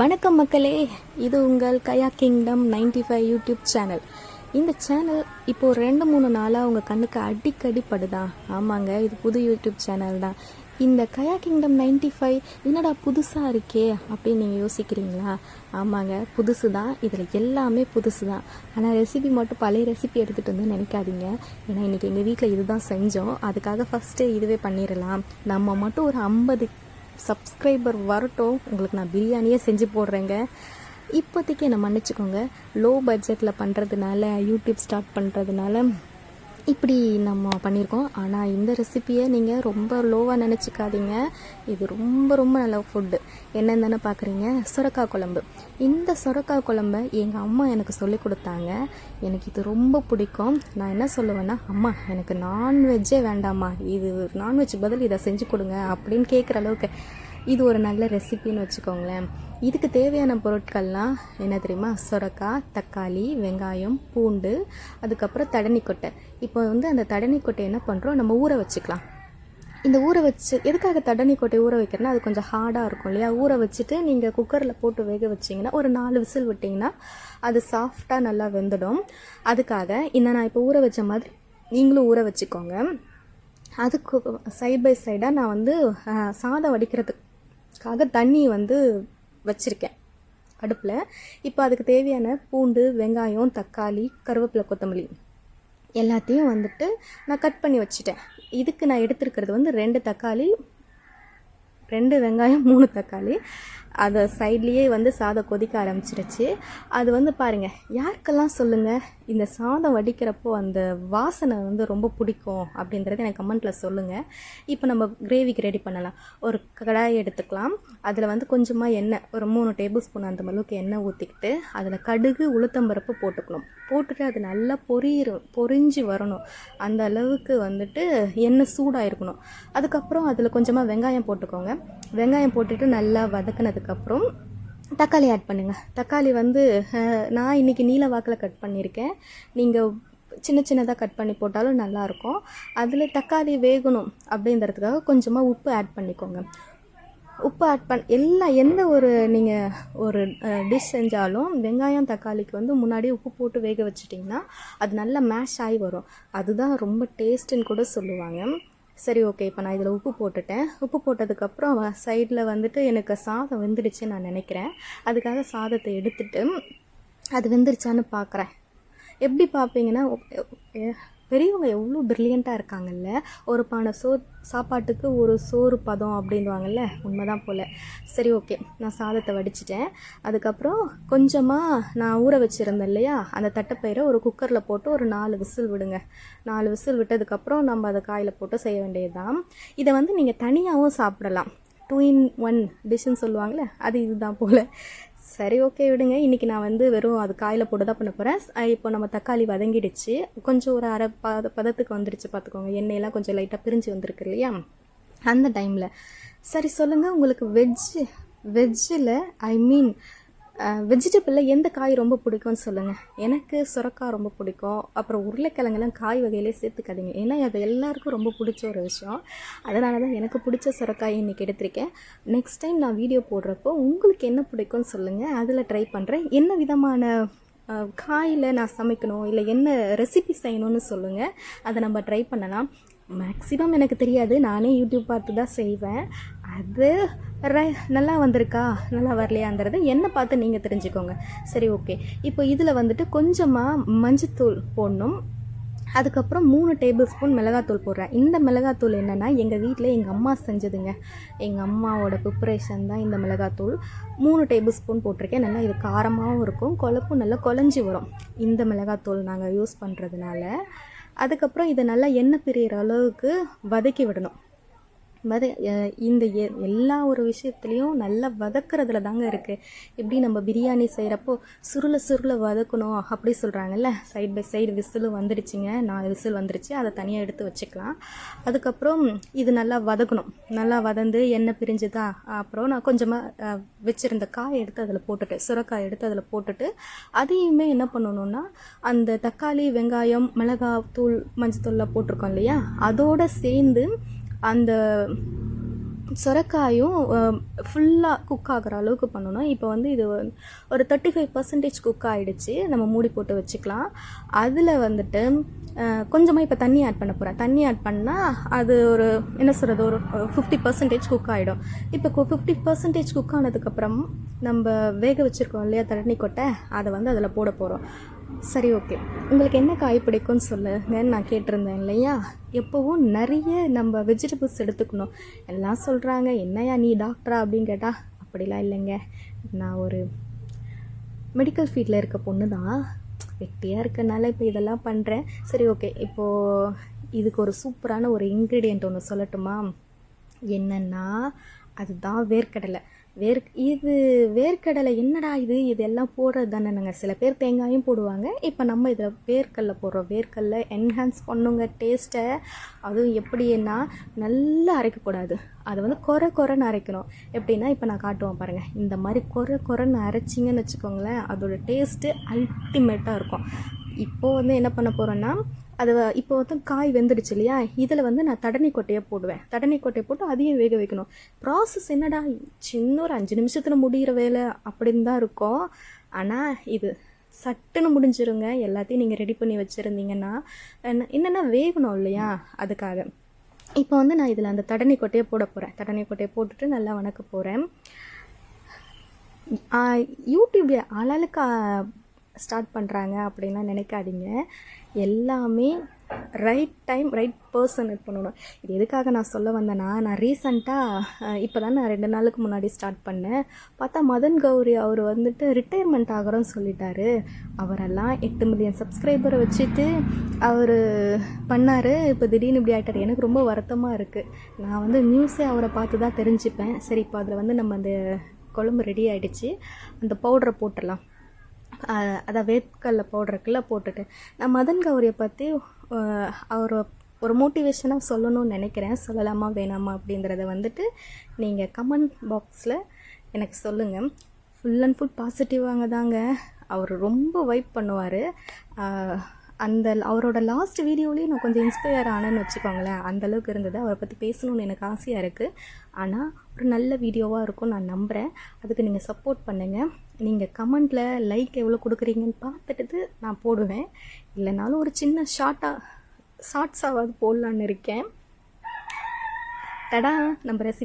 வணக்கம் மக்களே இது உங்கள் Gaya kingdom 95 five YouTube channel. இந்த சேனல் இப்போது ஒரு ரெண்டு மூணு நாளாக உங்கள் கண்ணுக்கு அடிக்கடி படுதா? ஆமாங்க இது புது யூடியூப் சேனல் தான். இந்த கயா கிங்டம் 95 ஃபைவ் என்னடா புதுசாக இருக்கே அப்படின்னு நீங்கள் யோசிக்கிறீங்களா? ஆமாங்க புதுசு தான் இதில் எல்லாமே புதுசு தான் ஆனால் ரெசிபி மட்டும் பழைய ரெசிபி எடுத்துகிட்டு வந்து நினைக்காதீங்க. ஏன்னா இன்றைக்கி எங்கள் வீட்டில் இதுதான் செஞ்சோம். அதுக்காக ஃபஸ்ட்டு இதுவே பண்ணிடலாம். நம்ம மட்டும் ஒரு ஐம்பது சப்ஸ்கிரைபர் வரட்டும். உங்களுக்கு நான் பிரியாணியே செஞ்சு போடுறேங்க. இப்போதைக்கு என்னை மன்னிச்சுக்கோங்க. லோ பட்ஜெட்டில் பண்ணுறதுனால யூடியூப் ஸ்டார்ட் பண்ணுறதுனால இப்படி நம்ம பண்ணியிருக்கோம். ஆனால் இந்த ரெசிப்பியை நீங்கள் ரொம்ப லோவாக நினச்சிக்காதீங்க. இது ரொம்ப ரொம்ப நல்ல ஃபுட்டு என்னன்னு தானே பார்க்குறீங்க சுரக்காய் குழம்பு. இந்த சுரக்காய் குழம்ப எங்கள் அம்மா எனக்கு சொல்லி கொடுத்தாங்க. எனக்கு இது ரொம்ப பிடிக்கும். நான் என்ன சொல்லுவேன்னா அம்மா எனக்கு நான்வெஜ்ஜே வேண்டாம்மா. இது நான்வெஜ் பதில் இதை செஞ்சு கொடுங்க அப்படின்னு கேட்குற அளவுக்கு இது ஒரு நல்ல ரெசிபின்னு வச்சுக்கோங்களேன். இதுக்கு தேவையான பொருட்கள்லாம் என்ன தெரியுமா? சுரக்காய் தக்காளி வெங்காயம் பூண்டு அதுக்கப்புறம் தடனிக்கொட்டை இப்போ வந்து அந்த தடனிக்கொட்டை என்ன பண்ணுறோம் நம்ம ஊற வச்சுக்கலாம். இந்த ஊற வச்சு எதுக்காக தடனி கொட்டை ஊற வைக்கிறேன்னா அது கொஞ்சம் ஹார்டாக இருக்கும் இல்லையா? ஊற வச்சுட்டு நீங்கள் குக்கரில் போட்டு வேக வச்சிங்கன்னா ஒரு நாலு விசில் விட்டிங்கன்னா அது சாஃப்டாக நல்லா வெந்துடும். அதுக்காக இந்த நான் இப்போ ஊற வச்ச மாதிரி நீங்களும் ஊற வச்சுக்கோங்க. அதுக்கு சைட் பை சைடாக நான் வந்து சாதம் வடிக்கிறதுக்கு வடிக்கிறதுக்காக தண்ணி வந்து வச்சுருக்கேன் அடுப்பில். இப்போ அதுக்கு தேவையான பூண்டு வெங்காயம் தக்காளி கருவேப்பிலை கொத்தமல்லி எல்லாத்தையும் வந்துட்டு நான் கட் பண்ணி வச்சுட்டேன். இதுக்கு நான் எடுத்துருக்கிறது வந்து ரெண்டு தக்காளி ரெண்டு வெங்காயம் மூணு தக்காளி. அதை சைட்லேயே வந்து சாதம் கொதிக்க ஆரம்பிச்சிருச்சு. அது வந்து பாருங்கள் யாருக்கெல்லாம் சொல்லுங்கள் இந்த சாதம் வடிக்கிறப்போ அந்த வாசனை வந்து ரொம்ப பிடிக்கும் அப்படின்றத எனக்கு கமெண்ட்டில் சொல்லுங்கள் இப்போ நம்ம கிரேவிக்கு ரெடி பண்ணலாம். ஒரு கடாய் எடுத்துக்கலாம். அதில் வந்து கொஞ்சமாக எண்ணெய் ஒரு மூணு டேபிள் ஸ்பூன் அந்த அளவுக்கு எண்ணெய் ஊற்றிக்கிட்டு அதில் கடுகு உளுத்தம்பருப்பு போட்டுக்கணும். போட்டுட்டு அது நல்லா பொரியிரும் பொரிஞ்சு வரணும். அந்த அளவுக்கு வந்துட்டு எண்ணெய் சூடாக இருக்கணும் அதுக்கப்புறம் அதில் கொஞ்சமாக வெங்காயம் போட்டுக்கோங்க. வெங்காயம் போட்டுட்டு நல்லா வதக்குனதுக்கப்புறம் தக்காளி ஆட் பண்ணுங்கள் தக்காளி வந்து நான் இன்றைக்கி நீல வாக்கில் கட் பண்ணியிருக்கேன் நீங்கள் சின்ன சின்னதாக கட் பண்ணி போட்டாலும் நல்லாயிருக்கும். அதில் தக்காளி வேகணும் அப்படிங்கிறதுக்காக கொஞ்சமாக உப்பு ஆட் பண்ணிக்கோங்க. உப்பு ஆட் பண் எல்லா எந்த ஒரு நீங்கள் ஒரு டிஷ் செஞ்சாலும் வெங்காயம் தக்காளிக்கு வந்து முன்னாடி உப்பு போட்டு வேக வச்சிட்டிங்கன்னா அது நல்லா மேஷ் ஆகி வரும். அதுதான் ரொம்ப டேஸ்ட்டுன்னு கூட சொல்லுவாங்க. சரி ஓகே இப்போ நான் இதில் உப்பு போட்டுட்டேன். உப்பு போட்டதுக்கப்புறம் சைடில் வந்துட்டு எனக்கு சாதம் வெந்துடுச்சுன்னு நான் நினைக்கிறேன். அதுக்காக சாதத்தை எடுத்துட்டு அது வெந்துருச்சான்னு பார்க்குறேன் எப்படி பார்ப்பீங்கன்னா பெரியவங்க எவ்வளோ ப்ரில்லியண்ட்டாக இருக்காங்கல்ல? ஒரு பானை சோ சாப்பாட்டுக்கு ஒரு சோறு பதம் அப்படின்வாங்கல்ல உண்மைதான் போல். சரி ஓகே நான் சாதத்தை வடிச்சிட்டேன். அதுக்கப்புறம் கொஞ்சமாக நான் ஊற வச்சுருந்தேன் இல்லையா? அந்த தட்டைப்பயிரை ஒரு குக்கரில் போட்டு ஒரு நாலு விசில் விடுங்க. நாலு விசில் விட்டதுக்கப்புறம் நம்ம அதை காயில் போட்டு செய்ய வேண்டியது தான் இதை வந்து நீங்கள் தனியாகவும் சாப்பிடலாம். டூ இன் ஒன் டிஷ்ஷுன்னு சொல்லுவாங்கள்ல அது இதுதான் போல். சரி ஓகே விடுங்க. இன்றைக்கி நான் வந்து வெறும் அது காயில் போட்டு தான் பண்ண போகிறேன் இப்போ நம்ம தக்காளி வதங்கிடுச்சு. கொஞ்சம் ஒரு அரை பத பதத்துக்கு வந்துடுச்சு பார்த்துக்கோங்க. எண்ணெயெல்லாம் கொஞ்சம் லைட்டாக பிரிஞ்சு வந்திருக்கு இல்லையா? அந்த டைமில் சரி சொல்லுங்கள் உங்களுக்கு வெஜ்ஜு வெஜ்ஜில் ஐ மீன் வெஜிடபிளில் எந்த காய் ரொம்ப பிடிக்கும்னு சொல்லுங்கள் எனக்கு சுரக்காய் ரொம்ப பிடிக்கும். அப்புறம் உருளைக்கிழங்கெல்லாம் காய் வகையிலே சேர்த்துக்காதீங்க. ஏன்னா அது எல்லாருக்கும் ரொம்ப பிடிச்ச ஒரு விஷயம். அதனால தான் எனக்கு பிடிச்ச சுரக்காய் இன்றைக்கி எடுத்திருக்கேன். நெக்ஸ்ட் டைம் நான் வீடியோ போடுறப்போ உங்களுக்கு என்ன பிடிக்கும்னு சொல்லுங்கள் அதில் ட்ரை பண்ணுறேன் என்ன விதமான காயில் நான் சமைக்கணும்? இல்லை என்ன ரெசிபி செய்யணும்னு சொல்லுங்கள் அதை நம்ம ட்ரை பண்ணலாம். மேக்ஸிமம் எனக்கு தெரியாது. நானே யூடியூப் பார்த்து தான் செய்வேன். அது ரை நல்லா வந்திருக்கா? நல்லா வரலையாங்கிறத என்ன பார்த்து நீங்கள் தெரிஞ்சுக்கோங்க. சரி ஓகே. இப்போ இதில் வந்துட்டு கொஞ்சமாக மஞ்சத்தூள் போடணும். அதுக்கப்புறம் மூணு டேபிள் ஸ்பூன் மிளகாத்தூள் போடுறேன். இந்த மிளகாத்தூள் என்னென்னா எங்கள் வீட்டில் எங்கள் அம்மா செஞ்சதுங்க. எங்கள் அம்மாவோட ப்ரிப்பரேஷன் தான் இந்த மிளகாத்தூள். மூணு டேபிள் ஸ்பூன் போட்டிருக்கேன். நல்லா இது காரமாகவும் இருக்கும் குழப்பும் நல்லா குழஞ்சி வரும். இந்த மிளகாத்தூள் நாங்கள் யூஸ் பண்ணுறதுனால அதுக்கப்புறம் இதை நல்லா எண்ணெய் பிரியிற அளவுக்கு வதக்கி விடணும். வத இந்த எ- எல்லா ஒரு விஷயத்துலையும் நல்லா வதக்குறதுல தாங்க இருக்குது எப்படி நம்ம பிரியாணி செய்கிறப்போ சுருளை சுருளை வதக்கணும் அப்படி சொல்கிறாங்கல்ல சைடு பை சைடு விசிலும் வந்துடுச்சுங்க. நாலு விசில் வந்துடுச்சு அதை தனியாக எடுத்து வச்சுக்கலாம். அதுக்கப்புறம் இது நல்லா வதக்கணும். நல்லா வதந்து எண்ணெய் பிரிஞ்சுதா? அப்புறம் நான் கொஞ்சமாக வச்சுருந்த காய் எடுத்து அதில் போட்டுட்டு சுரக்காய் எடுத்து அதில் போட்டுட்டு அதையுமே என்ன பண்ணணும்னா அந்த தக்காளி வெங்காயம் மிளகாய் தூள் மஞ்சத்தூள்லாம் போட்டிருக்கோம் இல்லையா? அதோடு சேர்ந்து அந்த சொரக்காயும் ஃபுல்லாக குக் ஆகிற அளவுக்கு பண்ணணும். இப்போ வந்து இது ஒரு தேர்ட்டி ஃபைவ் பர்சன்டேஜ் குக் ஆகிடுச்சு நம்ம மூடி போட்டு வச்சுக்கலாம். அதில் வந்துட்டு கொஞ்சமாக இப்போ தண்ணி ஆட் பண்ண போகிறேன் தண்ணி ஆட் பண்ணால் அது ஒரு என்ன சொல்கிறது ஒரு ஃபிஃப்டி பர்சன்டேஜ் குக் ஆகிடும் இப்போ ஃபிஃப்டி பர்சன்டேஜ் குக் ஆனதுக்கப்புறம் நம்ம வேக வச்சுருக்கோம் இல்லையா தண்ணி கொட்டை அதை வந்து அதில் போட போகிறோம் சரி ஓகே உங்களுக்கு என்ன காய் பிடிக்கும்னு சொல்லுங்கன்னு நான் கேட்டிருந்தேன் இல்லையா? எப்போவும் நிறைய நம்ம வெஜிடபிள்ஸ் எடுத்துக்கணும். எல்லாம் சொல்கிறாங்க என்னையா நீ டாக்டரா அப்படின்னு கேட்டால் அப்படிலாம் இல்லைங்க. நான் ஒரு மெடிக்கல் ஃபீல்டில் இருக்க பொண்ணு தான் வெட்டியாக இருக்கனால இப்போ இதெல்லாம் பண்ணுறேன் சரி ஓகே இப்போது இதுக்கு ஒரு சூப்பரான ஒரு இன்க்ரீடியண்ட் ஒன்று சொல்லட்டுமா? என்னென்னா அதுதான் வேர்க்கடலை. வேர் இது வேர்க்கடலை என்னடா இது? இதெல்லாம் போடுறது தானேங்க சில பேர் தேங்காயும் போடுவாங்க. இப்போ நம்ம இதில் வேர்க்கடலை போடுறோம். வேர்க்கடலை என்ஹான்ஸ் பண்ணுங்க டேஸ்ட்டை அதுவும் எப்படின்னா நல்லா அரைக்கக்கூடாது. அதை வந்து குறை குறைன்னு அரைக்கணும். எப்படின்னா இப்போ நான் காட்டுவேன் பாருங்கள் இந்த மாதிரி குறை குறைன்னு அரைச்சிங்கன்னு வச்சுக்கோங்களேன் அதோட டேஸ்ட்டு அல்டிமேட்டாக இருக்கும். இப்போது வந்து என்ன பண்ண போகிறோன்னா அது இப்போ வந்து காய் வெந்துடுச்சு இல்லையா? இதில் வந்து நான் தடனி கொட்டையை போடுவேன். தடனி கொட்டையை போட்டு அதையும் வேக வைக்கணும். ப்ராசஸ் என்னடா? சின்ன ஒரு அஞ்சு நிமிஷத்தில் முடிகிற வேலை அப்படின்னு தான் இருக்கும். ஆனால் இது சட்டுன்னு முடிஞ்சிருங்க. எல்லாத்தையும் நீங்கள் ரெடி பண்ணி வச்சுருந்தீங்கன்னா என்ன என்னென்னா வேகணும் இல்லையா? அதுக்காக. இப்போ வந்து நான் இதில் அந்த தடனி கொட்டையை போட போகிறேன் தடனி கொட்டையை போட்டுட்டு நல்லா வணக்க போகிறேன் யூடியூப்ல ஆளாளுக்கு ஸ்டார்ட் பண்ணுறாங்க அப்படின்லாம் நினைக்காதீங்க. எல்லாமே ரைட் டைம் ரைட் பர்சன் பண்ணணும். இது எதுக்காக நான் சொல்ல வந்தேன்னா நான் ரீசண்டாக இப்போ தான் நான் ரெண்டு நாளுக்கு முன்னாடி ஸ்டார்ட் பண்ணேன். பார்த்தா மதன் கௌரி அவர் வந்துட்டு ரிட்டையர்மெண்ட் ஆகிறோன்னு சொல்லிட்டாரு. அவரெல்லாம் எட்டு மில்லியன் சப்ஸ்கிரைபரை வச்சுட்டு அவர் பண்ணார். இப்போ திடீர்னு இப்படி ஆகிட்டார் எனக்கு ரொம்ப வருத்தமாக இருக்குது நான் வந்து நியூஸே அவரை பார்த்து தான் தெரிஞ்சுப்பேன். சரி இப்போ அதில் வந்து நம்ம அந்த குழம்பு ரெடி ஆகிடுச்சு அந்த பவுடரை போட்டுடலாம். அதான் வேப்கல்லில் போடுறக்குள்ள போட்டுட்டு நான் மதன் கௌரியை பற்றி அவர் ஒரு மோட்டிவேஷனாக சொல்லணும்னு நினைக்கிறேன். சொல்லலாமா வேணாமா அப்படிங்கிறத வந்துட்டு நீங்கள் கமெண்ட் பாக்ஸில் எனக்கு சொல்லுங்கள் ஃபுல் அண்ட் ஃபுல் பாசிட்டிவாங்க தாங்க. அவர் ரொம்ப வைப் பண்ணுவார். அந்த அவரோட லாஸ்ட் வீடியோலேயும் நான் கொஞ்சம் இன்ஸ்பயர் ஆனேன்னு வச்சுக்கோங்களேன். அந்தளவுக்கு இருந்தது. அவரை பற்றி பேசணும்னு எனக்கு ஆசையாக இருக்குது ஆனால் ஒரு நல்ல வீடியோவாக இருக்கும் நான் நம்புகிறேன் அதுக்கு நீங்கள் சப்போர்ட் பண்ணுங்கள் நீங்கள் கமெண்டில் லைக் எவ்வளோ கொடுக்குறீங்கன்னு பார்த்துட்டு நான் போடுவேன். இல்லைனாலும் ஒரு சின்ன ஷார்ட்டாக ஷார்ட்ஸாவது போடலான்னு இருக்கேன். டடா நம்ம ரெசிபி